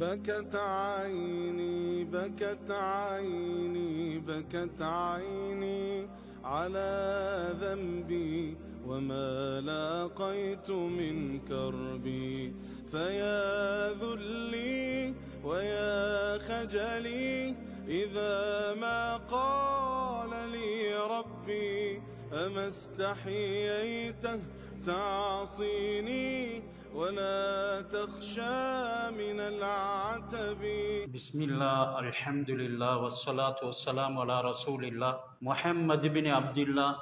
بكت عيني بكت عيني بكت عيني على ذنبي وما لاقيت من كربي. فيا ذلي ويا خجلي إذا ما قال لي ربي أما استحييته تعصيني ولا تخشى من العتب. بسم الله الحمد لله والصلاة والسلام على رسول الله محمد بن عبد الله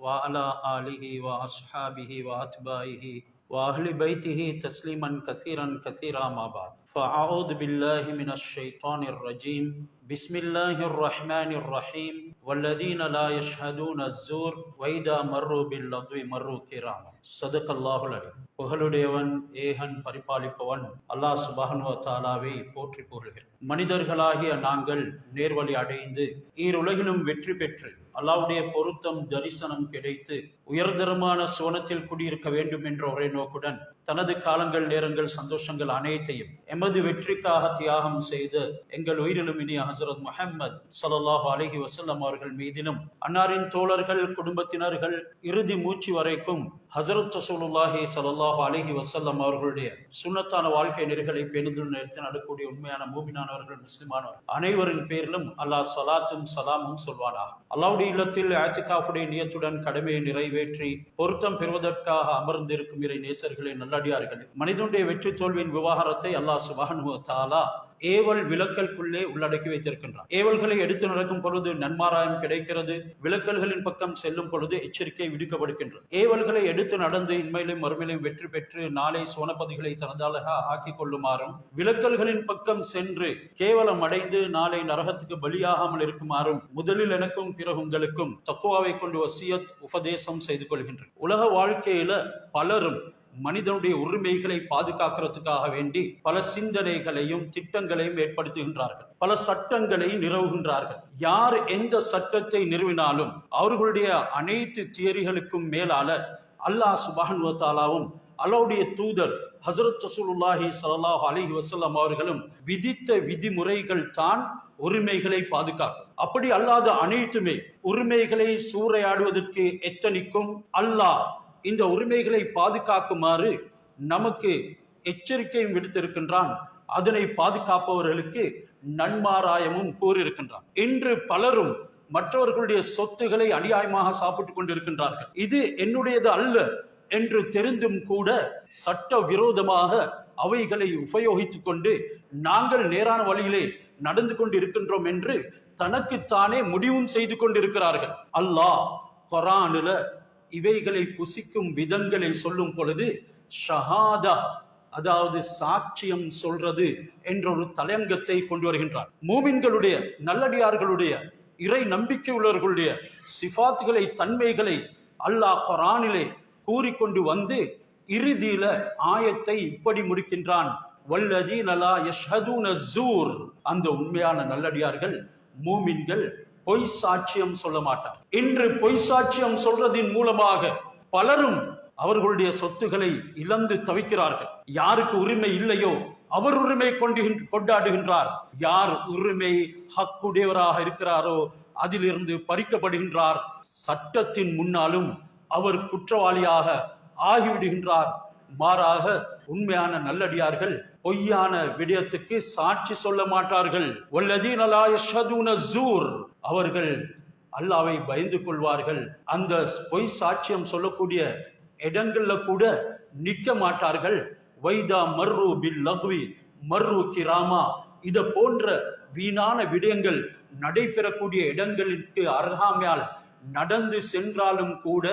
وعلى آله وأصحابه وأتباعه وأهل بيته تسليما كثيرا كثيرا ما بعد. فأعوذ بالله من الشيطان الرجيم بسم الله الرحمن الرحيم والذين لا يشهدون الزور وإذا مروا باللغو مروا كراما صدق الله العليم புகழுடையவன் ஏகன் பரிபாலிப்பவன் அல்லாஹ் சுபஹனுவ தாலாவை போற்றி புகழ்கிறேன் மனிதர்களாகிய நாங்கள் நேர்வழி அடைந்து ஈருலகிலும் வெற்றி பெற்று அல்லாவுடைய பொருத்தம் தரிசனம் கிடைத்து உயர்தரமான சுவனத்தில் குடியிருக்க வேண்டும் என்ற ஒரே நோக்குடன் தனது காலங்கள் நேரங்கள் சந்தோஷங்கள் அனைத்தையும் எமது வெற்றிக்காக தியாகம் செய்து எங்கள் உயிரிலும் இனி ஹசரத் முஹம்மது ஸல்லல்லாஹு அலஹி வசல்லம் அவர்கள் மீதிலும் அன்னாரின் தோழர்கள் குடும்பத்தினர்கள் இறுதி மூச்சு வரைக்கும் ஹசரத் ரசூலுல்லாஹி சலல்லாஹு அலஹி வசல்லம் அவர்களுடைய சுன்னத்தான வாழ்க்கை நெறிகளை பெருந்து நிறுத்தி நடக்கூடிய உண்மையான மூமினானவர்கள் முஸ்லிமானவர் அனைவரின் பேரிலும் அல்லாஹ் சலாத்தும் சலாமும் சொல்வானா அல்லாவுடைய இல்லத்தில் ஆத்திகாஃபுடைய நியத்துடன் கடமையை நிறைவேற்றி பொருத்தம் பெறுவதற்காக அமர்ந்திருக்கும் இறை நேசர்களே நல்லடியார்களே. மனிதனுடைய வெற்றி தோல்வியின் விவகாரத்தை அல்லாஹ் சுபஹனுவ தாலா ஏவல் விளக்கல்குள்ளே உள்ளடக்கி வைத்திருக்கின்றார். ஏவல்களை எடுத்து நடக்கும் பொழுது நன்மாராயம் கிடைக்கிறது. விலக்கல்களின் பக்கம் செல்லும் பொழுது எச்சரிக்கை விடுக்கப்படுகின்றது. ஏவல்களை எடுத்து நடந்து இன்மையிலும் மறுமையிலும் வெற்றி பெற்று நாளை சோனபதிகளை தனதாலக ஆக்கிக் கொள்ளுமாறும் விளக்கல்களின் பக்கம் சென்று கேவலம் அடைந்து நாளை நரகத்துக்கு பலியாகாமல் இருக்குமாறும் முதலில் எனக்கும் பிறகு உங்களுக்கும் தக்குவாவை கொண்டு வசியத் உபதேசம் செய்து கொள்கின்றேன். உலக வாழ்க்கையில பலரும் மனிதனுடைய உரிமைகளை பாதுகாக்கிறதுக்காக வேண்டி பல சிந்தனைகளையும் திட்டங்களையும் ஏற்படுத்துகின்றார்கள். பல சட்டங்களை நிறுவுகின்றார்கள். யார் எந்த சட்டத்தை நிறுவினாலும் அவர்களுடைய அனைத்து தியரிகளுக்கும் மேலால அல்லாஹ் சுபானுவத்தாலாவும் அல்லாவுடைய தூதர் ஹசரத் ரசூலுல்லாஹி ஸல்லல்லாஹு அலைஹி வசல்லாம் அவர்களும் விதித்த விதிமுறைகள் தான் உரிமைகளை பாதுகாக்கும். அப்படி அல்லாத அனைத்துமே உரிமைகளை சூறையாடுவதற்கு எத்தனிக்கும்? அல்லாஹ் இந்த உரிமைகளை பாதுகாக்குமாறு நமக்கு எச்சரிக்கையும் விடுத்திருக்கின்றான். அதனை பாதுகாப்பவர்களுக்கு நன்மாராயமும் கூறியிருக்கின்றான். இன்று பலரும் மற்றவர்களுடைய சொத்துக்களை அநியாயமாக சாப்பிட்டுக் கொண்டிருக்கின்றார்கள். இது என்னுடையது அல்ல என்று தெரிந்தும் கூட சட்ட விரோதமாக அவைகளை உபயோகித்துக் கொண்டு நாங்கள் நேரான வழியிலே நடந்து கொண்டு இருக்கின்றோம் என்று தனக்குத்தானே முடிவும் செய்து கொண்டிருக்கிறார்கள். அல்லாஹ் குரானில இவைகளை புசிக்கும் விதங்களை சொல்லும் பொழுது ஷஹாதா அதாவது சாட்சியம் சொல்றது என்ற ஒரு தலையங்கத்தை கொண்டு வருகின்றார். மூமின்களுடைய நல்லடியார்களுடைய இறை நம்பிக்கை உள்ளவர்களுடைய சிபாத்துகளை தன்மைகளை அல்லாஹ் குரானிலே கூறிக்கொண்டு வந்து இறுதியில ஆயத்தை இப்படி முடிக்கின்றான். வல்லதி நலா யஷ்ஹதூன ஜூர் அந்த உண்மையான நல்லடியார்கள் மூமின்கள் பொய் சாட்சியம் சொல்ல மாட்டார். இன்று பொய் சாட்சியம் சொல்றதின் மூலமாக பலரும் அவர்களுடைய சொத்துக்களை இழந்து தவிக்கிறார்கள். யாருக்கு உரிமை இல்லையோ அவர் உரிமை கொண்டு கொண்டாடுகின்றார். யார் உரிமை ஹக்குடையவராக இருக்கிறாரோ அதிலிருந்து பறிக்கப்படுகின்றார். சட்டத்தின் முன்னாலும் அவர் குற்றவாளியாக ஆகிவிடுகின்றார். மாறாக உண்மையான நல்லடியார்கள் பொய்யான விடயத்துக்கு சாட்சி சொல்ல மாட்டார்கள். ஜூர் அவர்கள் அல்லாவை பயந்து கொள்வார்கள். அந்த பொய் சாட்சியம் சொல்லக்கூடிய இடங்கள்ல கூட நிற்க மாட்டார்கள். வைதா மர்ரு பில் லக்வி மர்ரு கிராமா. இத போன்ற வீணான விடயங்கள் நடைபெறக்கூடிய இடங்களுக்கு அருகாமையால் நடந்து சென்றாலும் கூட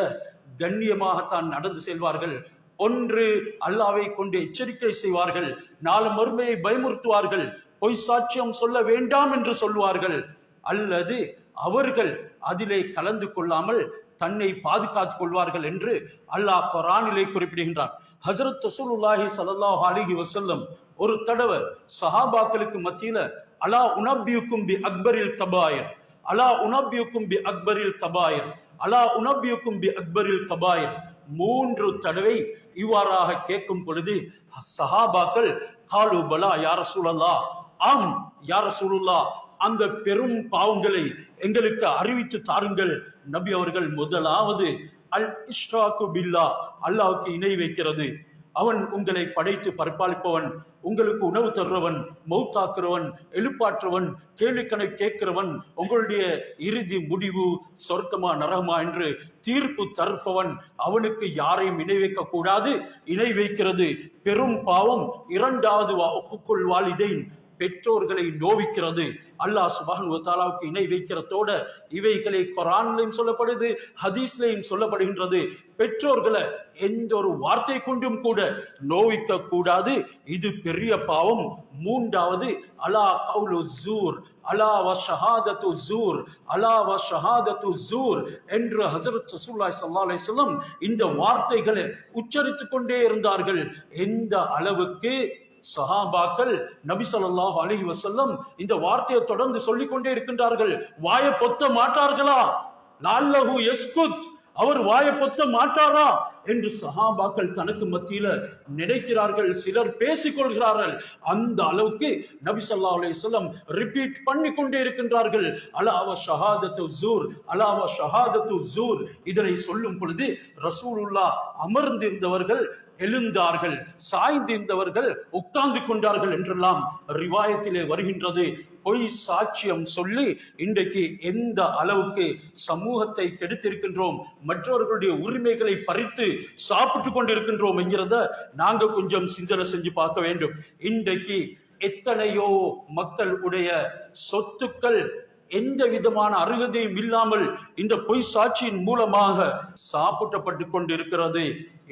கண்ணியமாகத்தான் நடந்து செல்வார்கள். ஒன்று அல்லாவை கொண்டு எச்சரிக்கை செய்வார்கள் நாலு மறுமையை பயமுறுத்துவார்கள் பொய் சாட்சியம் சொல்ல வேண்டாம் என்று சொல்வார்கள் அல்லது அவர்கள் அதிலே கலந்து கொள்ளாமல் தன்னை பாதுகாத்துக் கொள்வார்கள் என்று அல்லாஹ் குரானிலே குறிப்பிடுகின்றார் ஹசரத் ரசூலுல்லாஹி ஸல்லல்லாஹு அலைஹி வஸல்லம் ஒரு தடவை சஹாபாக்களுக்கு மத்தியில அலா உனபியுக்கும் பி அக்பரில் கபாயர் அலா உனபியுக்கும் பி அக்பரில் கபாயர் அலா உனபியுக்கும் பி அக்பரில் கபாயர் மூன்று தடவை இவ்வாறாக கேட்கும் பொழுது சஹாபாக்கள் காலு பலா யார சூழல்லா ஆம் யார சூழல்லா அந்த பெரும் பாவங்களை எங்களுக்கு அறிவித்து தாருங்கள். நபி அவர்கள் முதலாவது அல் இஷ்ராக்கு பில்லா. அல்லாவுக்கு இணை வைக்கிறது. அவன் உங்களை படைத்து பரிபாலிப்பவன் உங்களுக்கு உணவு தருறவன் மௌத்தாக்குறவன் எழுப்பாற்றுவன் கேள்விக்கணை கேட்கிறவன் உங்களுடைய இறுதி முடிவு சொர்க்கமா நரகமா என்று தீர்ப்பு தருப்பவன் அவனுக்கு யாரையும் இணை வைக்க கூடாது இணை வைக்கிறது பெரும் பாவம். இரண்டாவது வா- வாலிதைன் பெற்றோர்களை நோவிக்கிறது. அல்லாஹ் சுபஹானஹு வ இணை வைக்கிறதோட இவைகளை குர்ஆன்லயும் சொல்லப்படுது ஹதீஸ்லையும் சொல்லப்படுகின்றது. பெற்றோர்களை எந்த ஒரு வார்த்தை கொண்டும் கூட நோவிக்க கூடாது. இது பெரிய பாவம். மூன்றாவது அலா கவுலு ஜூர் அலா வ ஷஹாதத்து ஜூர் அலா வ ஷஹாதத்து ஜூர் என்று ஹசரத் சசுல்லாய் சல்லா அலிஸ்லம் இந்த வார்த்தைகளை உச்சரித்து கொண்டே இருந்தார்கள். எந்த அளவுக்கு? சஹாபாக்கள் நபி சொல்லாஹ் அலைஹி வசல்லம் இந்த வார்த்தையை தொடர்ந்து சொல்லிக் கொண்டே இருக்கின்றார்கள். வாயை பொத்த மாட்டார்களா? லால்லஹு யஸ்குத். அவர் வாயை பொத்த மாட்டாரா? என்று சஹாபாக்கள் தனக்கு மத்தியில நினைக்கிறார்கள் சிலர் பேசிக்கொள்கிறார்கள். அந்த அளவுக்கு நபி ஸல்லல்லாஹு அலைஹி ரிப்பீட் பண்ணி கொண்டே இருக்கின்றார்கள். அலாவ ஷஹாதத்து ஜூர் அலாவ ஷஹாதத்து ஜூர். இதனை சொல்லும் பொழுது ரசூலுல்லா அமர்ந்திருந்தவர்கள் எழுந்தார்கள் சாய்ந்திருந்தவர்கள் உட்கார்ந்து கொண்டார்கள் என்றெல்லாம் ரிவாயத்திலே வருகின்றது. பொய் சாட்சியம் சொல்லி இன்றைக்கு எந்த அளவுக்கு சமூகத்தை கெடுத்திருக்கின்றோம் மற்றவர்களுடைய உரிமைகளை பறித்து சாப்பிட்டு கொண்டிருக்கின்றோம் என்கிறத நாங்க கொஞ்சம் சிந்தனை செஞ்சு பார்க்க வேண்டும். இன்றைக்கு எத்தனையோ மக்களுடைய சொத்துக்கள் எந்த விதமான அருகதையும் இல்லாமல் இந்த பொய் சாட்சியின் மூலமாக சாப்பிட்டப்பட்டு கொண்டிருக்கிறது.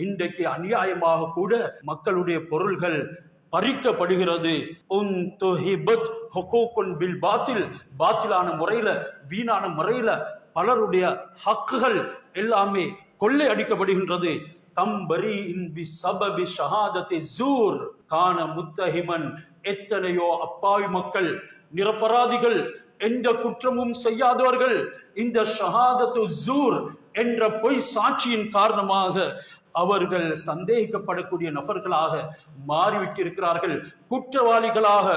இன்றைக்கு அநியாயமாக கூட மக்களுடைய பொருள்கள் பறிக்கப்படுகிறது. உன் பில் பாத்தில் பாத்திலான முறையில வீணான முறையில பலருடைய ஹக்குகள் எல்லாமே கொள்ளை அடிக்கப்படுகின்றது. தம்பரி இன்பி சபபி ஷஹாதத்தை ஜூர். கான முத்தஹிமன். எத்தனையோ அப்பாவி மக்கள் நிரபராதிகள் எந்த குற்றமும் செய்யாதவர்கள் இந்த ஷஹாதத்து ஜூர் என்ற பொய் சாட்சியின் காரணமாக அவர்கள் சந்தேகிக்கப்படக்கூடிய நபர்களாக மாறிவிட்டிருக்கிறார்கள். குற்றவாளிகளாக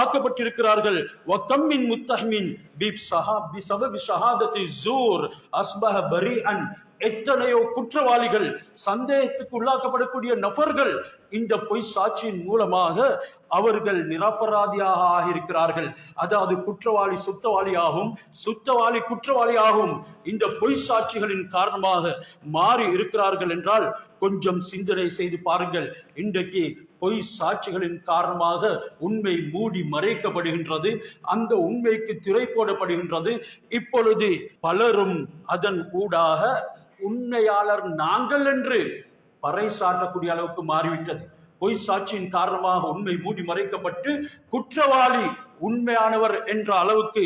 ஆக்கப்பட்டிருக்கிறார்கள். வக்கம்மின் முத்தஹ்மின். பிப் சஹா பிசபபி ஷஹாதத்தி ஜூர். அஸ்பஹ பரி அன் எத்தனையோ குற்றவாளிகள் சந்தேகத்துக்கு உள்ளாக்கப்படக்கூடிய நபர்கள் இந்த பொய் சாட்சியின் மூலமாக அவர்கள் நிரபராதியாக ஆகியிருக்கிறார்கள். அதாவது குற்றவாளி சுத்தவாளியாகவும் சுத்தவாளி குற்றவாளியாகவும் இந்த பொய் சாட்சிகளின் காரணமாக மாறி இருக்கிறார்கள் என்றால் கொஞ்சம் சிந்தனை செய்து பாருங்கள். இன்றைக்கு பொய் சாட்சிகளின் காரணமாக உண்மை மூடி மறைக்கப்படுகின்றது அந்த உண்மைக்கு திரை போடப்படுகின்றது. இப்பொழுது பலரும் அதன் ஊடாக உண்மையாளர் நாங்கள் என்று பறைசாற்றக்கூடிய அளவுக்கு மாறிவிட்டது. பொய் சாட்சியின் காரணமாக உண்மை மூடி மறைக்கப்பட்டு குற்றவாளி உண்மையானவர் என்ற அளவுக்கு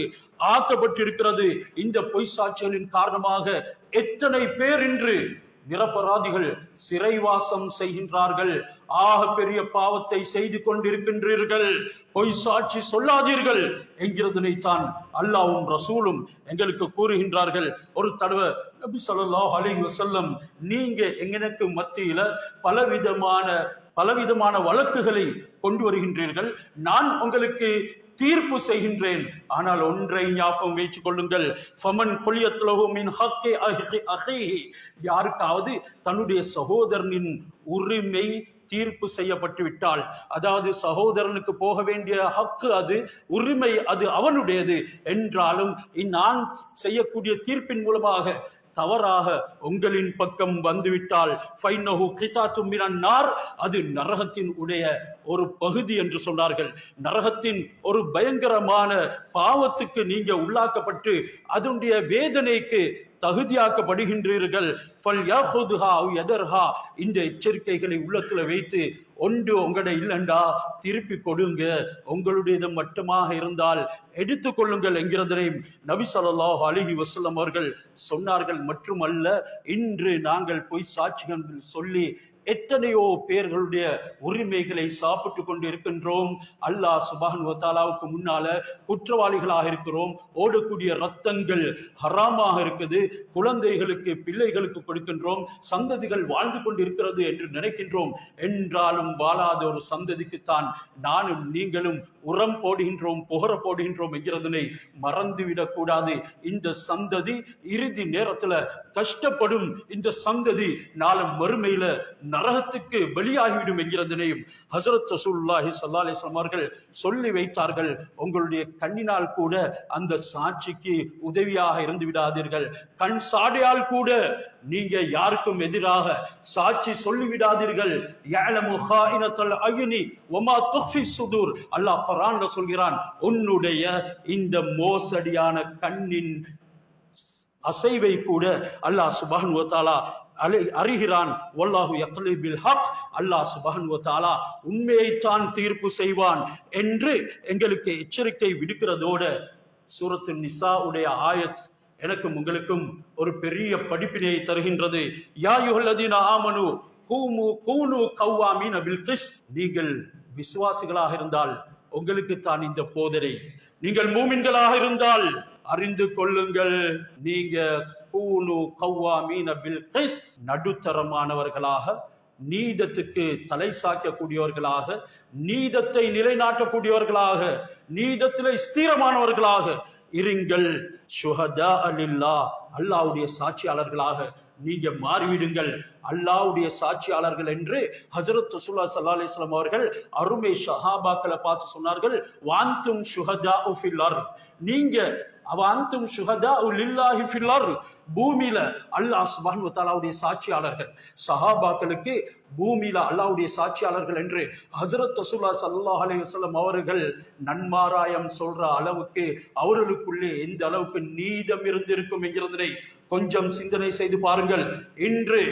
ஆக்கப்பட்டிருக்கிறது. இந்த பொய் சாட்சிகளின் காரணமாக எத்தனை பேர் இன்று நிரபராதிகள் சிறைவாசம் செய்கின்றார்கள். ஆக பெரிய பாவத்தை செய்து கொண்டிருக்கின்றீர்கள். பொய் சாட்சி சொல்லாதீர்கள் என்கிறதனைத்தான் அல்லாவும் ரசூலும் எங்களுக்கு கூறுகின்றார்கள். ஒரு தடவை நபி ஸல்லல்லாஹு அலைஹி வசல்லம் நீங்க எங்களுக்கு மத்தியில பலவிதமான பலவிதமான வழக்குகளை கொண்டு வருகின்றீர்கள். நான் உங்களுக்கு தீர்ப்பு செய்கின்றேன். ஆனால் ஒன்றை ஞாபகம் வைத்துக் கொள்ளுங்கள். ஃபமன் குலியத்லஹு ஹக்கே ஹக்கி அஹி யாருக்காவது தன்னுடைய சகோதரனின் உரிமை தீர்ப்பு செய்யப்பட்டு விட்டால் அதாவது சகோதரனுக்கு போக வேண்டிய ஹக்கு அது உரிமை அது அவனுடையது என்றாலும் நான் செய்யக்கூடிய தீர்ப்பின் மூலமாக தவறாக உங்களின் பக்கம் வந்துவிட்டால் ஃபைனஹு கிதா மினன் நார் அது நரகத்தின் உடைய ஒரு பகுதி என்று சொன்னார்கள். நரகத்தின் ஒரு பயங்கரமான பாவத்துக்கு நீங்க உள்ளாக்கப்பட்டு அதனுடைய வேதனைக்கு தகுதியாக்கப்படுகின்றீர்கள். ஃபல் அவ் இந்த எச்சரிக்கைகளை உள்ளத்துல வைத்து ஒன்று உங்களோட இல்லைண்டா திருப்பி கொடுங்க. உங்களுடையது மட்டுமாக இருந்தால் எடுத்துக்கொள்ளுங்கள் என்கிறதனை நபி ஸல்லல்லாஹு அலிஹி வசலம் அவர்கள் சொன்னார்கள். மட்டுமல்ல இன்று நாங்கள் பொய் சாட்சிகள் சொல்லி எத்தனையோ பேர்களுடைய உரிமைகளை சாப்பிட்டு கொண்டு இருக்கின்றோம் அல்லாஹ் சுபான் தாலாவுக்கு முன்னால குற்றவாளிகளாக இருக்கிறோம். ஓடக்கூடிய ரத்தங்கள் ஹராமாக இருக்குது. குழந்தைகளுக்கு பிள்ளைகளுக்கு கொடுக்கின்றோம். சந்ததிகள் வாழ்ந்து கொண்டு இருக்கிறது என்று நினைக்கின்றோம். என்றாலும் வாழாத ஒரு சந்ததிக்குத்தான் நானும் நீங்களும் உரம் போடுகின்றோம் புகர போடுகின்றோம் என்கிறதனை மறந்துவிடக் கூடாது இந்த சந்ததி இறுதி நேரத்துல கஷ்டப்படும் இந்த சந்ததி நாளும் மறுமையில நரகத்துக்கு வெளியாகிவிடும் என்கிறதனையும் ஹசரத் ரசூலுல்லாஹி ஸல்லல்லாஹு அலைஹி அவர்கள் சொல்லி வைத்தார்கள். உங்களுடைய கண்ணினால் கூட அந்த சாட்சிக்கு உதவியாக இருந்து விடாதீர்கள். கண் சாடையால் கூட நீங்க யாருக்கும் எதிராக சாட்சி சொல்லிவிடாதீர்கள். விடாதீர்கள் ஹாயினத்தல் அயுனி வமா துஃபி சுதூர். அல்லாஹ் குர்ஆன்ல சொல்கிறான் உன்னுடைய இந்த மோசடியான கண்ணின் அசைவை கூட அல்லாஹ் சுபஹன் வத்தாலா அலை அறிகிறான். வல்லாஹு யக்லிபில் ஹக். அல்லாஹ் சுபஹன் வத்தாலா உண்மையைத்தான் தீர்ப்பு செய்வான் என்று எங்களுக்கு எச்சரிக்கை விடுக்கிறதோட சூரத்து நிசா உடைய ஆயத் எனக்கும் உங்களுக்கும் ஒரு பெரிய படிப்பினையை தருகின்றது. யா யுஹல்லதீன ஆமனு கூமு கூனு கவ்வாமீன பில் கிஸ் நீங்கள் விசுவாசிகளாக இருந்தால் உங்களுக்கு தான் இந்த போதனை. நீங்கள் மூமின்களாக இருந்தால் அறிந்து கொள்ளுங்கள். நீங்க கூனு கவ்வாமீன பில் கிஸ் நடுத்தரமானவர்களாக நீதத்துக்கு தலை சாய்க்கக்கூடியவர்களாக நீதத்தை நிலைநாட்டக்கூடியவர்களாக நீதத்திலே ஸ்திரமானவர்களாக இருங்கள். சுகதா அலில்லா அல்லாவுடைய சாட்சியாளர்களாக நீங்க மாறிவிடுங்கள். அல்லாவுடைய சாட்சியாளர்கள் என்று ஹசரத் ரசூல்லா சல்லா அலிஸ்லாம் அவர்கள் அருமை ஷஹாபாக்களை பார்த்து சொன்னார்கள் வாந்தும் ஷுஹதா ஃபில் நீங்க அவாந்தும் ஷுஹதா லில்லாஹி ஃபில் அர்த். பூமியில அல்லாஹ் சுப்ஹானஹு வ சாட்சியாளர்கள் சஹாபாக்களுக்கு பூமியில அல்லாஹ்வுடைய சாட்சியாளர்கள் என்று ஹசரத் ரசூல்லா ஸல்லல்லாஹு அலைஹி வஸல்லம் அவர்கள் நன்மாராயம் சொல்ற அளவுக்கு அவர்களுக்குள்ளே எந்த அளவுக்கு நீதம் இருந்திருக்கும் என்கிறதனை கொஞ்சம் சிந்தனை செய்து பாருங்கள். இன்று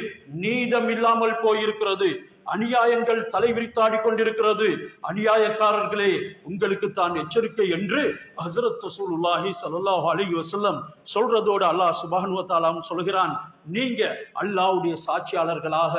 நீதம் இல்லாமல் போயிருக்கிறது. அநியாயங்கள் தலைவிரித்தாடி கொண்டிருக்கிறது அநியாயக்காரர்களே உங்களுக்கு தான் எச்சரிக்கை என்று ஹசரத் ரசூலுல்லாஹி சல்லாஹ் அலி வசல்லம் சொல்றதோடு அல்லாஹ் சுபானுவத்தாலாம் சொல்கிறான். நீங்க அல்லாவுடைய சாட்சியாளர்களாக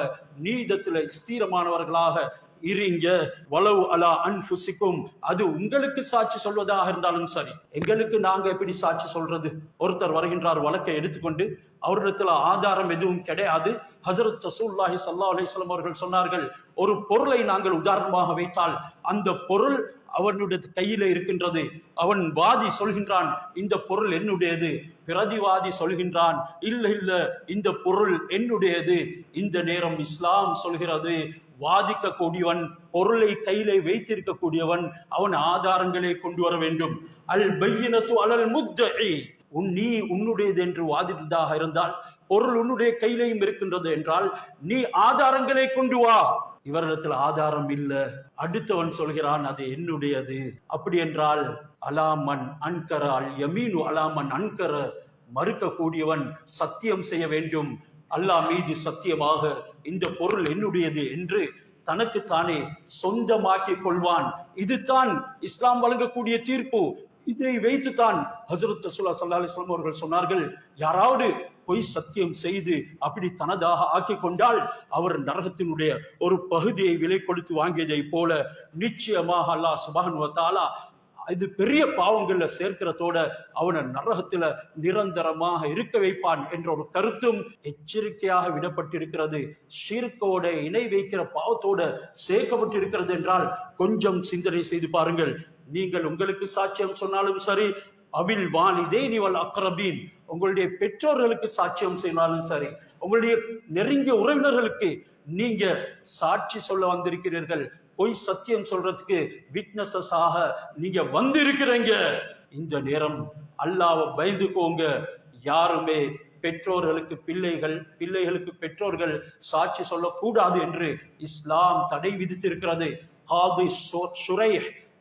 நீதத்தில் ஸ்தீரமானவர்களாக இருங்க. வலவு அலா அன்புசிக்கும் அது உங்களுக்கு சாட்சி சொல்வதாக இருந்தாலும் சரி. எங்களுக்கு நாங்க எப்படி சாட்சி சொல்றது? ஒருத்தர் வருகின்றார் வழக்கை எடுத்துக்கொண்டு அவரிடத்துல ஆதாரம் எதுவும் கிடையாது. ஹசரத் சசூல்லாஹி சல்லா அலிஸ்லாம் அவர்கள் சொன்னார்கள் ஒரு பொருளை நாங்கள் உதாரணமாக வைத்தால் அந்த பொருள் அவனுடைய கையில இருக்கின்றது. அவன் வாதி சொல்கின்றான் இந்த பொருள் என்னுடையது? பிரதிவாதி சொல்கின்றான் இல்ல இல்ல இந்த பொருள் என்னுடையது. இந்த நேரம் இஸ்லாம் சொல்கிறது. வாதிக்க கூடியவன் பொருளை கையிலே வைத்திருக்க கூடியவன் அவன் ஆதாரங்களை கொண்டு வர வேண்டும். அல் பையினத்து அலல் முத்தி உன் நீ உன்னுடையது என்று வாதிட்டதாக இருந்தால் பொருள் உன்னுடைய கையிலையும் இருக்கின்றது என்றால் நீ ஆதாரங்களை கொண்டு வா. இவரிடத்தில் ஆதாரம் இல்ல. அடுத்தவன் சொல்கிறான் அது என்னுடையது? அப்படி என்றால் அலாமன் அன்கர அல் யமீனு. அலாமன் அன்கர மறுக்கக்கூடியவன் சத்தியம் செய்ய வேண்டும். அல்லாஹ் மீது சத்தியமாக இந்த பொருள் என்னுடையது என்று தனக்கு தானே சொந்தமாக்கி கொள்வான். இதுதான் இஸ்லாம் வழங்கக்கூடிய தீர்ப்பு. இதை வைத்துத்தான் ஹசரத் ரசூல்லா சல்லா அலிஸ்லாம் அவர்கள் சொன்னார்கள் யாராவது பொய் சத்தியம் செய்து அப்படி தனதாக ஆக்கி கொண்டால் அவர் நரகத்தினுடைய ஒரு பகுதியை விலை கொடுத்து வாங்கியதை போல நிச்சயமாக அல்லாஹ் சுபஹன் வத்தாலா இது பெரிய பாவங்கள்ல சேர்க்கிறதோட அவனை நரகத்துல நிரந்தரமாக இருக்க வைப்பான் என்ற ஒரு கருத்தும் எச்சரிக்கையாக விடப்பட்டிருக்கிறது. ஷீர்கோட இணை வைக்கிற பாவத்தோட சேர்க்கப்பட்டிருக்கிறது என்றால் கொஞ்சம் சிந்தனை செய்து பாருங்கள். நீங்கள் உங்களுக்கு சாட்சியம் சொன்னாலும் சரி அவில் வாலிதே நிவல் அக்ரபீன். உங்களுடைய பெற்றோர்களுக்கு சாட்சியம் செய்தாலும் சரி உங்களுடைய நெருங்கிய உறவினர்களுக்கு நீங்க சாட்சி சொல்ல வந்திருக்கிறீர்கள். பொய் சத்தியம் சொல்றதுக்கு விட்னஸஸ் ஆக நீங்க வந்திருக்கிறீங்க. இந்த நேரம் அல்லாவை பயந்துக்கோங்க. யாருமே பெற்றோர்களுக்கு பிள்ளைகள் பிள்ளைகளுக்கு பெற்றோர்கள் சாட்சி சொல்லக்கூடாது என்று இஸ்லாம் தடை விதித்திருக்கிறது. காது சுரை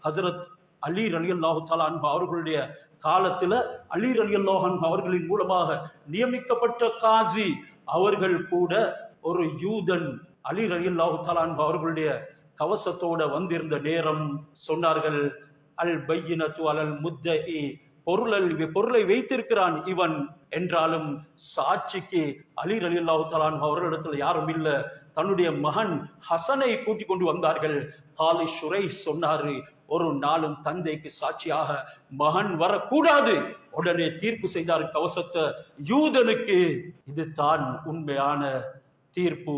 ஹசரத் அலி அலி அல்லாஹு தலான் அவர்களுடைய காலத்துல அலி அலி அல்லாஹன் அவர்களின் மூலமாக நியமிக்கப்பட்ட காசி. அவர்கள் கூட ஒரு யூதன் அலி அலி அல்லாஹு தலான் அவர்களுடைய கவசத்தோட வந்திருந்த நேரம் சொன்னார்கள். அல் பையினத்து அலல் முத்தஇ பொருளல் பொருளை வைத்திருக்கிறான் இவன். என்றாலும் சாட்சிக்கு அலி அலி அல்லாஹு தலான் அவர்களிடத்துல யாரும் இல்ல. தன்னுடைய மகன் ஹசனை கூட்டிக் கொண்டு வந்தார்கள். காலி சுரை சொன்னாரு ஒரு நாளும் தந்தைக்கு சாட்சியாக மகன் வரக்கூடாது. உடனே தீர்ப்பு செய்தார் கவசத்தை யூதனுக்கு. இது தான் உண்மையான தீர்ப்பு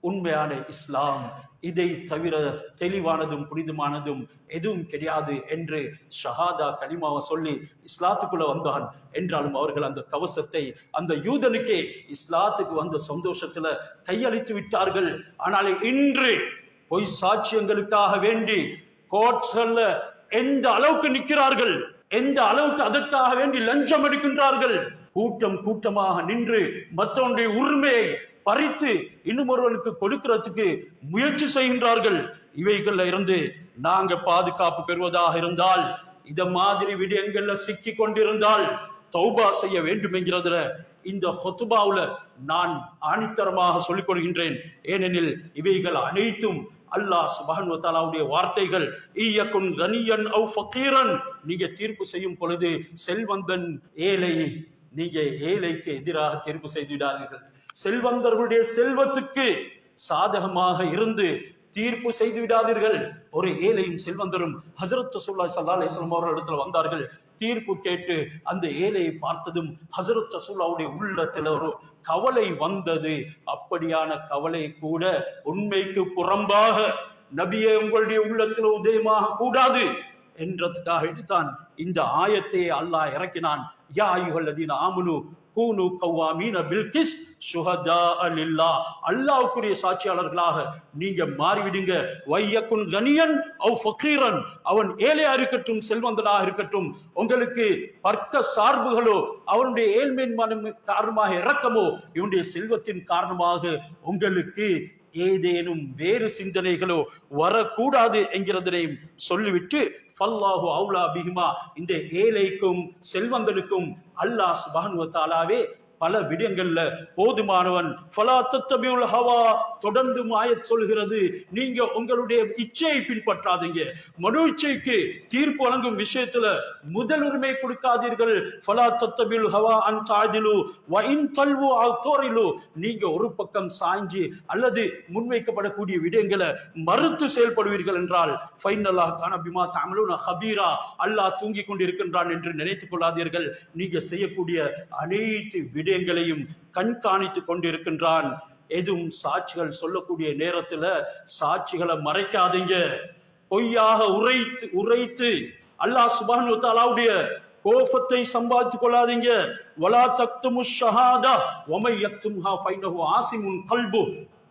உண்மையான இஸ்லாம். இதை தவிர தெளிவானதும் புனிதமானதும் எதுவும் கிடையாது என்று ஷஹாதா கனிமாவை சொல்லி இஸ்லாத்துக்குள்ள வந்தான். என்றாலும் அவர்கள் அந்த கவசத்தை அந்த யூதனுக்கே இஸ்லாத்துக்கு வந்த சந்தோஷத்துல கையளித்து விட்டார்கள். ஆனால் இன்று பொய் சாட்சியங்களுக்காக வேண்டி கோட்ஸ்கள்ல எந்த அளவுக்கு நிற்கிறார்கள் எந்த அளவுக்கு அதற்காக வேண்டி லஞ்சம் எடுக்கின்றார்கள் கூட்டம் கூட்டமாக நின்று மற்றவனுடைய உரிமையை பறித்து இன்னும் ஒருவனுக்கு கொடுக்கிறதுக்கு முயற்சி செய்கின்றார்கள். இவைகள்ல இருந்து நாங்க பாதுகாப்பு பெறுவதாக இருந்தால் இத மாதிரி விடயங்கள்ல சிக்கி கொண்டிருந்தால் தௌபா செய்ய வேண்டும் என்கிறதுல இந்த ஹொத்துபாவுல நான் ஆணித்தரமாக சொல்லிக் கொள்கின்றேன். ஏனெனில் இவைகள் அனைத்தும் அல்லாஹ் சுபஹானஹு தாலாவுடைய வார்த்தைகள். ஈயக்கும் கனியன் அவு ஃபகீரன். நீங்க தீர்ப்பு செய்யும் பொழுது செல்வந்தன் ஏழை நீங்க ஏழைக்கு எதிராக தீர்ப்பு செய்து விடாதீர்கள். செல்வந்தர்களுடைய செல்வத்துக்கு சாதகமாக இருந்து தீர்ப்பு செய்து விடாதீர்கள் ஒரு ஏழையும் செல்வந்தரும் ஹசரத் ரசூலுல்லாஹி சல்லா அலிஸ்லாம் அவர்கள் இடத்துல வந்தார்கள். தீர்ப்பு கேட்டு அந்த ஏழையை பார்த்ததும் ஹசரத் ரசூலுல்லாவுடைய உள்ளத்தில் ஒரு கவலை வந்தது. அப்படியான கவலை கூட உண்மைக்கு புறம்பாக நபியை உங்களுடைய உள்ளத்தில் உதயமாக கூடாது என்றதுக்காக தான் இந்த ஆயத்தையே அல்லாஹ் இறக்கினான். யா ஐயுஹல்லதீன ஆமனு கூனு கவ்வாமீன பில்கிஸ் சுஹதா அலில்லா. அல்லாவுக்குரிய சாட்சியாளர்களாக நீங்க மாறிவிடுங்க. வையக்குன் கனியன் அவ் ஃபக்கீரன் அவன் ஏழையா இருக்கட்டும் செல்வந்தனாக இருக்கட்டும் உங்களுக்கு பர்க்க சார்புகளோ அவனுடைய ஏழ்மையின் காரணமாக இறக்கமோ இவனுடைய செல்வத்தின் காரணமாக உங்களுக்கு ஏதேனும் வேறு சிந்தனைகளோ வரக்கூடாது என்கிறதனையும் சொல்லிவிட்டு ஃபல்லாஹு அவுலா பிஹிமா இந்த ஏழைக்கும் செல்வங்களுக்கும் அல்லாஹ் சுபானுவத்தாலாவே பல விடயங்கள்ல போதுமானவன். ஹவா தொடர்ந்து மாய சொல்கிறது நீங்க உங்களுடைய இச்சையை பின்பற்றாதீங்க. மனு இச்சைக்கு தீர்ப்பு வழங்கும் விஷயத்துல முதல் உரிமை கொடுக்காதீர்கள். ஃபலா தத்தபில் ஹவா அன் தாதிலு வைன் தல்வு அத்தோரிலு நீங்க ஒரு பக்கம் சாய்ஞ்சி அல்லது முன்வைக்கப்படக்கூடிய விடயங்களை மறுத்து செயல்படுவீர்கள் என்றால் ஃபைனலாக கான பிமா ஹபீரா அல்லாஹ் தூங்கிக் கொண்டிருக்கின்றான் என்று நினைத்துக் கொள்ளாதீர்கள். நீங்க செய்யக்கூடிய அனைத்து விட விடயங்களையும் கண்காணித்து கொண்டிருக்கின்றான். எதுவும் சாட்சிகள் சொல்லக்கூடிய நேரத்துல சாட்சிகளை மறைக்காதீங்க. பொய்யாக உரைத்து உரைத்து அல்லாஹ் சுபானு தாலாவுடைய கோபத்தை சம்பாதித்துக் கொள்ளாதீங்க. வலா தக்துமு ஷஹாதா ஒமை யக்தும்ஹா ஃபைனஹு ஆசிமுன் கல்பு.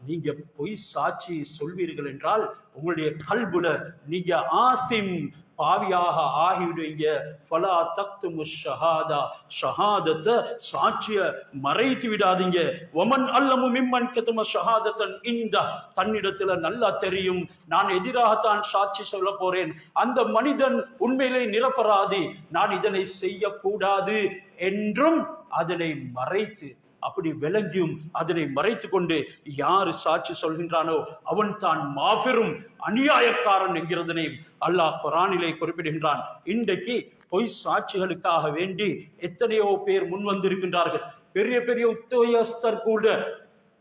நீங்க பொய் சாட்சி சொல்வீர்கள் என்றால் உங்களுடைய கல்புல நீங்க ஆசிம் பாவியாக ஆகிவிடுவீங்க. ஃபலா தக்து ஷஹாதா. ஷஹாதத்தை சாட்சிய மறைத்து விடாதீங்க. ஒமன் அல்லமு மிம்மன் கத்தும ஷஹாதத்தன் இந்த தன்னிடத்துல நல்லா தெரியும். நான் எதிராகத்தான் சாட்சி சொல்ல போறேன். அந்த மனிதன் உண்மையிலே நிரபராதி. நான் இதனை செய்யக்கூடாது என்றும் அதனை மறைத்து அப்படி விளங்கியும் அதனை மறைத்து கொண்டு யாரு சாட்சி சொல்கின்றானோ அவன் தான் மாபெரும் அநியாயக்காரன் என்கிறதனை அல்லாஹ் குரானிலே குறிப்பிடுகின்றான். இன்றைக்கு பொய் சாட்சிகளுக்காக வேண்டி எத்தனையோ பேர் முன் வந்திருக்கின்றார்கள். பெரிய பெரிய உத்தியோகஸ்தர் கூட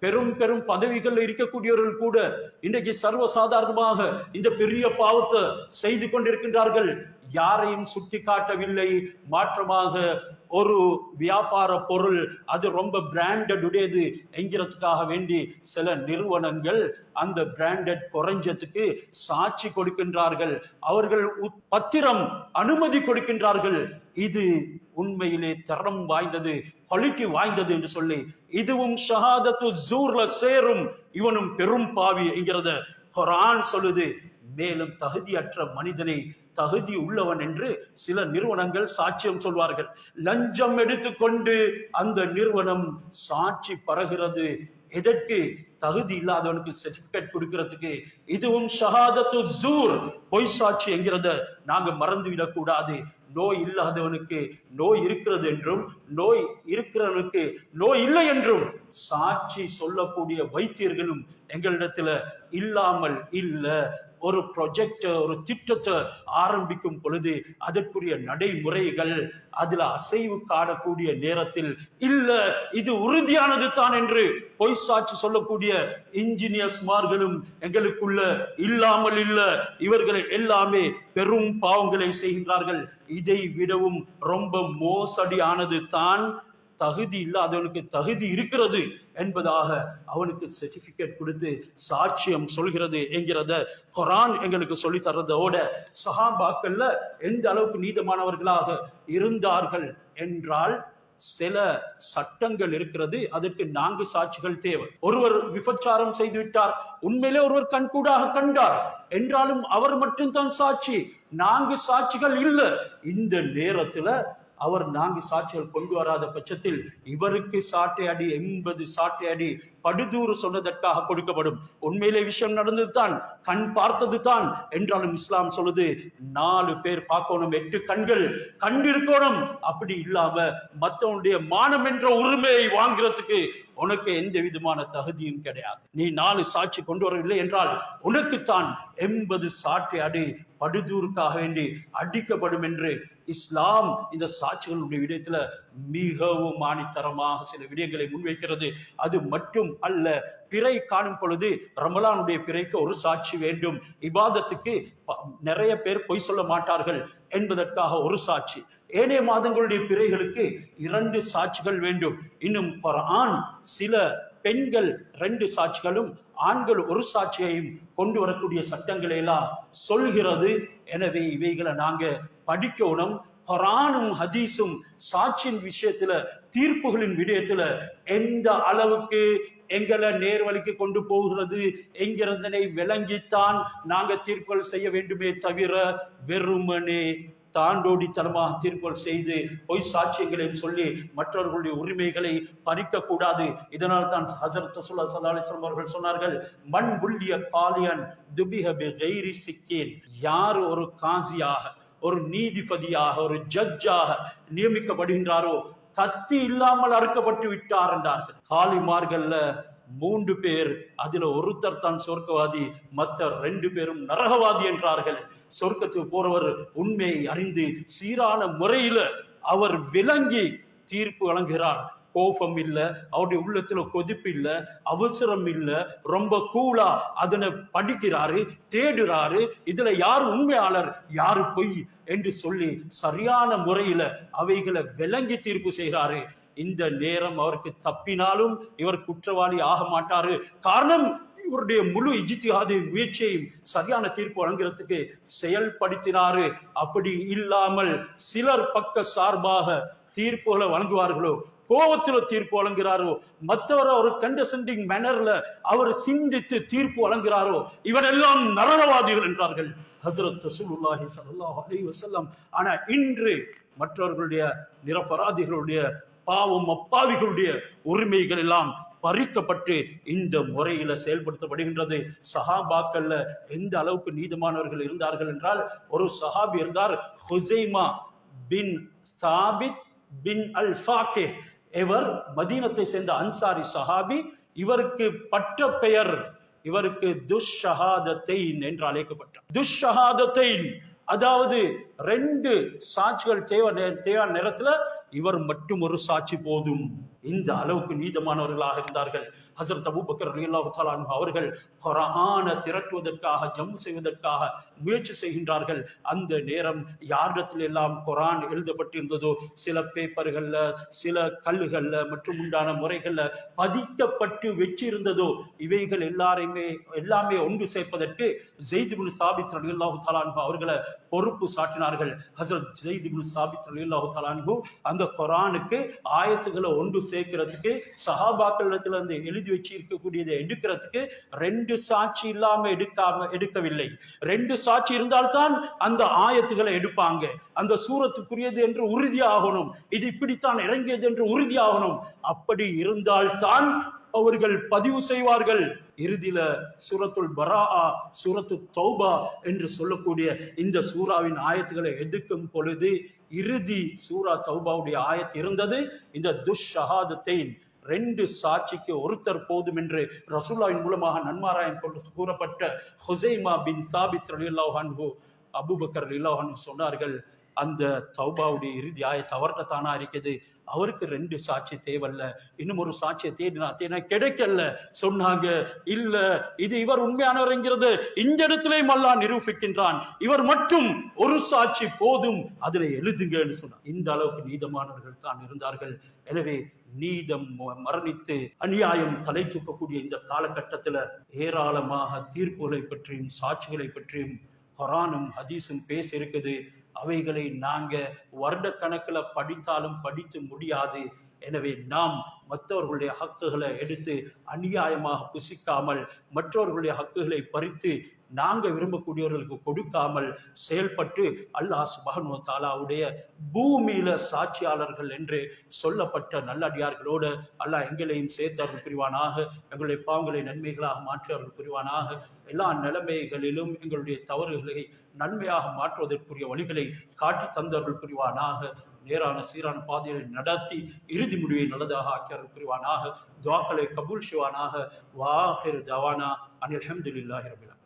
பெரும் பெரும் பதவிகள் இருக்கக்கூடியவர்கள் கூட இன்றைக்கு சர்வசாதாரணமாக இந்த பெரிய பாவத்தை செய்து கொண்டிருக்கின்றார்கள். யாரையும் சுட்டி காட்டவில்லை மாற்றமாக ஒரு வியாபார பொருள் அது ரொம்ப பிராண்டட் உடையது என்கிறதுக்காக வேண்டி சில நிறுவனங்கள் அந்த பிராண்டட் குறைஞ்சதுக்கு சாட்சி கொடுக்கின்றார்கள். அவர்கள் உத்- பத்திரம் அனுமதி கொடுக்கின்றார்கள். இது உண்மையிலே தரம் வாய்ந்தது குவாலிட்டி வாய்ந்தது என்று சொல்லி இதுவும் ஷஹாதத்து ஜூர்ல சேரும் இவனும் பெரும் பாவி என்கிறத குரான் சொல்லுது. மேலும் தகுதியற்ற மனிதனை தகுதி உள்ளவன் என்று சில நிறுவனங்கள் சாட்சியம் சொல்வார்கள். லஞ்சம் எடுத்துக்கொண்டு அந்த நிறுவனம் சாட்சி பரகிறது. எதற்கு? தகுதி இல்லாதவனுக்கு சர்டிபிகேட் கொடுக்கிறதுக்கு. இதுவும் ஷஹாதத்து ஜூர். பொய் சாட்சி என்கிறத நாங்க மறந்துவிடக் கூடாது நோய் இல்லாதவனுக்கு நோய் இருக்கிறது என்றும் நோய் இருக்கிறவனுக்கு நோய் இல்லை என்றும் சாட்சி சொல்லக்கூடிய வைத்தியர்களும் எங்களிடத்துல இல்லாமல் இல்லை. ஒரு ப்ரொஜெக்ட் ஒரு திட்டத்தை ஆரம்பிக்கும் பொழுது அதற்குரிய நடைமுறைகள் அதுல அசைவு காணக்கூடிய நேரத்தில் இல்ல இது உறுதியானது தான் என்று பொய் சாட்சி சொல்லக்கூடிய இன்ஜினியர்ஸ்மார்களும் எங்களுக்குள்ள இல்லாமல் இல்ல இவர்கள் எல்லாமே பெரும் பாவங்களை செய்கின்றார்கள். இதை விடவும் ரொம்ப மோசடியானது தான் தகுதி இல்லை அதனுக்கு தகுதி இருக்கிறது என்பதாக அவனுக்கு சர்டிபிகேட் கொடுத்து சாட்சியம் சொல்கிறது என்கிறத குரான் எங்களுக்கு சொல்லி தர்றதோட சஹாபாக்கள்ல எந்த அளவுக்கு நீதமானவர்களாக இருந்தார்கள் என்றால் சில சட்டங்கள் இருக்கிறது. அதற்கு நான்கு சாட்சிகள் தேவை. ஒருவர் விபச்சாரம் செய்து விட்டார் உண்மையிலே ஒருவர் கண்கூடாக கண்டார். என்றாலும் அவர் மட்டும்தான் சாட்சி. நான்கு சாட்சிகள் இல்லை. இந்த நேரத்துல அவர் நான்கு சாட்சிகள் கொண்டு வராத பட்சத்தில் இவருக்கு சாட்டை அடி எண்பது சாட்டை அடி படுதூறு சொன்னதற்காக கொடுக்கப்படும். உண்மையிலே விஷயம் நடந்தது தான் கண் பார்த்தது தான் என்றாலும் இஸ்லாம் சொல்லுது நாலு பேர் பார்க்கணும் எட்டு கண்கள் கண்டிருக்கணும். அப்படி இல்லாம மற்றவனுடைய மானம் என்ற உரிமையை வாங்குறதுக்கு உனக்கு எந்த விதமான தகுதியும் கிடையாது. நீ நாலு சாட்சி கொண்டு வரவில்லை என்றால் உனக்குத்தான் எண்பது சாட்சி அடி படுதூருக்காக வேண்டி அடிக்கப்படும் என்று இஸ்லாம் இந்த சாட்சிகளுடைய விடயத்துல மிகவும் ஆணித்தரமாக சில விடயங்களை முன்வைக்கிறது. அது மட்டும் அல்ல பிறை காணும் பொழுது ரமலானுடைய பிறைக்கு ஒரு சாட்சி வேண்டும். இபாதத்துக்கு ப- நிறைய பேர் பொய் சொல்ல மாட்டார்கள். என்பதற்காக ஒரு சாட்சி. ஏனைய மாதங்களுடைய பிறைகளுக்கு இரண்டு சாட்சிகள் வேண்டும். இன்னும் குரான் சில பெண்கள் ரெண்டு சாட்சிகளும் ஆண்கள் ஒரு சாட்சியையும் கொண்டு வரக்கூடிய சட்டங்களை எல்லாம் சொல்கிறது. எனவே இவைகளை நாங்க படிக்கணும். குரானும் ஹதீஸும் சாட்சியின் விஷயத்துல தீர்ப்புகளின் விடயத்துல எந்த அளவுக்கு எங்களை நேர்வழிக்கு கொண்டு போகிறது. என்கிறதனை விளங்கித்தான் நாங்கள் தீர்ப்புகள் செய்ய வேண்டுமே தவிர வெறுமனே தாண்டோடித்தனமாக தீர்ப்புகள் செய்து பொய் சாட்சியங்களையும் சொல்லி மற்றவர்களுடைய உரிமைகளை பறிக்கக்கூடாது. இதனால் தான் ஹசரத் சுல்லா ஸல்லல்லாஹு அவர்கள் சொன்னார்கள் மண் புல்லிய காலியன் துபிஹபி பிகைரி சிக்கேன். யார் ஒரு காசியாக ஒரு நீதிபதியாக ஒரு ஜட்ஜாக நியமிக்கப்படுகின்றாரோ கத்தி இல்லாமல் அறுக்கப்பட்டு விட்டார் என்றார்கள். காலிமார்கள்ல மூன்று பேர் அதுல ஒருத்தர் தான் சொர்க்கவாதி மற்ற ரெண்டு பேரும் நரகவாதி என்றார்கள். சொர்க்கத்துக்கு போறவர் உண்மையை அறிந்து சீரான முறையில அவர் விளங்கி தீர்ப்பு வழங்குகிறார். கோபம் இல்ல அவருடைய உள்ளத்துல கொதிப்பு இல்ல அவசரம் இல்லை ரொம்ப கூலா அதனை படிக்கிறாரு தேடுறாரு இதுல யார் உண்மையாளர் யாரு பொய் என்று சொல்லி சரியான முறையில அவைகளை விளங்கி தீர்ப்பு செய்கிறாரு. இந்த நேரம் அவருக்கு தப்பினாலும் இவர் குற்றவாளி ஆக மாட்டாரு. காரணம் இவருடைய முழு இஜித்தியாதி முயற்சியையும் சரியான தீர்ப்பு வழங்குறதுக்கு செயல்படுத்தினாரு. அப்படி இல்லாமல் சிலர் பக்க சார்பாக தீர்ப்புகளை வழங்குவார்களோ கோபத்தில் தீர்ப்பு வழங்குகிறாரோ? மற்றவர் ஒரு கண்டசென்டிங் மேனர்ல அவர் சிந்தித்து தீர்ப்பு வழங்குகிறாரோ? இவரெல்லாம் நரகவாதிகள் என்றார்கள். ஹசரத் ரசூலுல்லாஹி ஸல்லல்லாஹு அலைஹி வஸல்லம். ஆனா இன்று மற்றவர்களுடைய நிரபராதிகளுடைய பாவம் அப்பாவிகளுடைய உரிமைகள் எல்லாம் பறிக்கப்பட்டு இந்த முறையில செயல்படுத்தப்படுகின்றது. சஹாபாக்கள்ல எந்த அளவுக்கு நீதிமானவர்கள் இருந்தார்கள் என்றால் ஒரு சஹாபி இருந்தார் ஹுசைமா பின் சாபித் பின் அல் ஃபாக்கே இவர் மதீனத்தை சேர்ந்த அன்சாரி சஹாபி இவருக்கு பட்ட பெயர் இவருக்கு துஷ்ஷஹாதத்தை என்று அழைக்கப்பட்டார். துஷ்ஷஹாதத்தை அதாவது ரெண்டு சாட்சிகள் தேவை நே- தேவையான நேரத்துல இவர் மட்டும் ஒரு சாட்சி போதும். இந்த அளவுக்கு நீதமானவர்களாக இருந்தார்கள். ஹசரத் அபூபக்கர் ரலியல்லாஹு அவர்கள் குர்ஆனை திரட்டுவதற்காக ஜம் செய்வதற்காக முயற்சி செய்கின்றார்கள். அந்த நேரம் யாரிடத்தில் எல்லாம் குர்ஆன் எழுதப்பட்டிருந்ததோ சில பேப்பர்கள்ல சில கல்லுகள்ல மற்றும் உண்டான முறைகள்ல பதிக்கப்பட்டு வச்சிருந்ததோ இவைகள் எல்லாரையுமே எல்லாமே ஒன்று சேர்ப்பதற்கு ஜெயித் சாபித் ரலியல்லாஹு தஆலா அவர்களை பொறுப்பு சாட்டினார்கள். ஹசரத் ஜெயித் சாபித் ரலியல்லாஹு அந்த குரானுக்கு ஆயத்துக்களை ஒன்று சேர்க்கிறதுக்கு சகாபாக்களிடத்துல இருந்து எழுதி வச்சு இருக்கக்கூடியதை எடுக்கிறதுக்கு ரெண்டு சாட்சி இல்லாம எடுக்காம எடுக்கவில்லை. ரெண்டு சாட்சி இருந்தால்தான் அந்த ஆயத்துகளை எடுப்பாங்க. அந்த சூரத்துக்குரியது என்று உறுதியாகணும். இது இப்படித்தான் இறங்கியது என்று உறுதியாகணும். அப்படி இருந்தால்தான் அவர்கள் பதிவு செய்வார்கள். இறுதியில சூரத்துல் பராஆ சூரத்து தௌபா என்று சொல்லக்கூடிய இந்த சூராவின் ஆயத்துக்களை எடுக்கும் பொழுது இறுதி சூரா தௌபாவுடைய ஆயத்து இருந்தது. இந்த துஷ்ஷஹாதத்தை ரெண்டு சாட்சிக்கு ஒருத்தர் போதும் என்று ரசூல்லாவின் மூலமாக நன்மாராயன் கொண்டு கூறப்பட்ட ஹுசைமா பின் சாபித் ரலியல்லாஹு அபுபக்கர் அபூபக்கர் சொன்னார்கள் அந்த தௌபாவுடைய இறுதி ஆயத்து அவர்கிட்ட தானா இருக்குது அவருக்கு ரெண்டு சாட்சி தேவையில்ல இன்னும் ஒரு சாட்சியை தேடினா தேனா கிடைக்கல. சொன்னாங்க இல்ல இது இவர் உண்மையானவர்ங்கிறது இந்த இடத்திலேயும் அல்லா நிரூபிக்கின்றான். இவர் மட்டும் ஒரு சாட்சி போதும். அதில் எழுதுங்கன்னு சொன்னார். இந்த அளவுக்கு நீதமானவர்கள் தான் இருந்தார்கள். எனவே நீதம் ம- மரணித்து அநியாயம் தலை தூக்கக்கூடிய இந்த காலகட்டத்துல ஏராளமாக தீர்ப்புகளை பற்றியும் சாட்சிகளை பற்றியும் குரானும் ஹதீஸும் பேச இருக்குது அவைகளை நாங்க வருடக்கணக்கில் படித்தாலும் படித்து முடியாது. எனவே நாம் மற்றவர்களுடைய ஹக்குகளை எடுத்து அநியாயமாக புசிக்காமல் மற்றவர்களுடைய ஹக்குகளை பறித்து நாங்கள் விரும்பக்கூடியவர்களுக்கு கொடுக்காமல் செயல்பட்டு அல்லாஹ் சுபஹனு தாலாவுடைய பூமியில சாட்சியாளர்கள் என்று சொல்லப்பட்ட நல்லடியார்களோடு அல்லாஹ் எங்களையும் சேர்த்து அருள் புரிவானாக எங்களுடைய பாவங்களை நன்மைகளாக மாற்றி அருள் புரிவானாக எல்லா நிலைமைகளிலும் எங்களுடைய தவறுகளை நன்மையாக மாற்றுவதற்குரிய வழிகளை காட்டி தந்தவர்கள் புரிவானாக நேரான சீரான பாதையை நடத்தி இறுதி முடிவை நல்லதாக ஆக்கியார்கள் அருள் புரிவானாக துவாக்களை கபூல் செய்வானாக வாஹிர் தவானா அனில் அஹமதுல்லாஹி ரபிலா